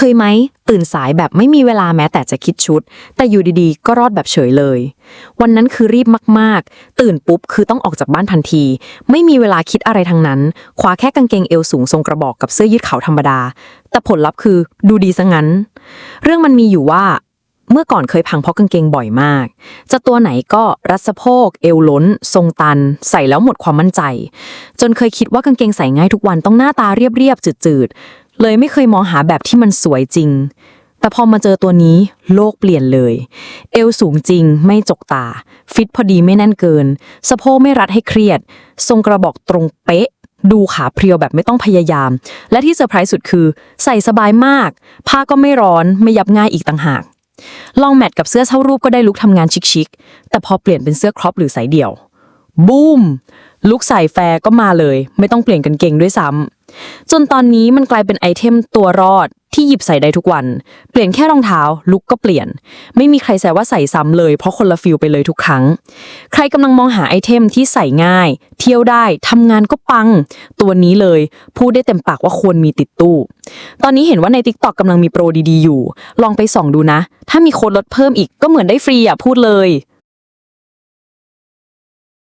เคยไหม ตื่นสายแบบไม่มีเวลาแม้แต่จะคิดชุด แต่อยู่ดีๆ ก็รอดแบบเฉยเลย วันนั้นคือรีบมากๆ ตื่นปุ๊บคือต้องออกจากบ้านทันที ไม่มีเวลาคิดอะไรทั้งนั้นคว้าแค่กางเกงเอวสูงทรงกระบอกกับเสื้อยืดขาวธรรมดา แต่ผลลัพธ์คือดูดีซะงั้น เรื่องมันมีอยู่ว่าเมื่อก่อนเคยพังเพราะกางเกงบ่อยมาก จะตัวไหนก็รัดสะโพก เอวล้น ทรงตัน ใส่แล้วหมดความมั่นใจ จนเคยคิดว่ากางเกงใส่ง่ายทุกวันต้องหน้าตาเรียบๆจืดๆ เลยไม่เคยมองหาแบบที่มันสวยจริง แต่พอมาเจอตัวนี้โลกเปลี่ยนเลย เอวสูงจริง ไม่จกตา ฟิตพอดีไม่แน่นเกิน สะโพกไม่รัดให้เครียด ทรงกระบอกตรงเป๊ะ ดูขาเพรียวแบบไม่ต้องพยายาม และที่เซอร์ไพรส์สุดคือ ใส่สบายมาก ผ้าก็ไม่ร้อนไม่ยับง่ายอีกต่างหากลองแมทกับเสื้อเช่ารูปก็ได้ลุคทำงานชิคๆ แต่พอเปลี่ยนเป็นเสื้อครอปหรือสายเดี่ยว บูมลุคใส่แฟร์ก็มาเลย ไม่ต้องเปลี่ยนกางเก่งด้วยซ้ำ จนตอนนี้มันกลายเป็นไอเทมตัวรอดที่หยิบใส่ได้ทุกวัน เปลี่ยนแค่รองเท้า ลุคก็เปลี่ยน ไม่มีใครแซวว่าใส่ซ้ำเลยเพราะคนละฟิลไปเลยทุกครั้ง ใครกำลังมองหาไอเทมที่ใส่ง่าย เที่ยวได้ทำงานก็ปัง ตัวนี้เลย พูดได้เต็มปากว่าควรมีติดตู้ ตอนนี้เห็นว่าใน t ิ k t o k กำลังมีโปรดีๆอยู่ ลองไปส่องดูนะ ถ้ามีโค้ดลดเพิ่มอีกก็เหมือนได้ฟรีอะพูดเลย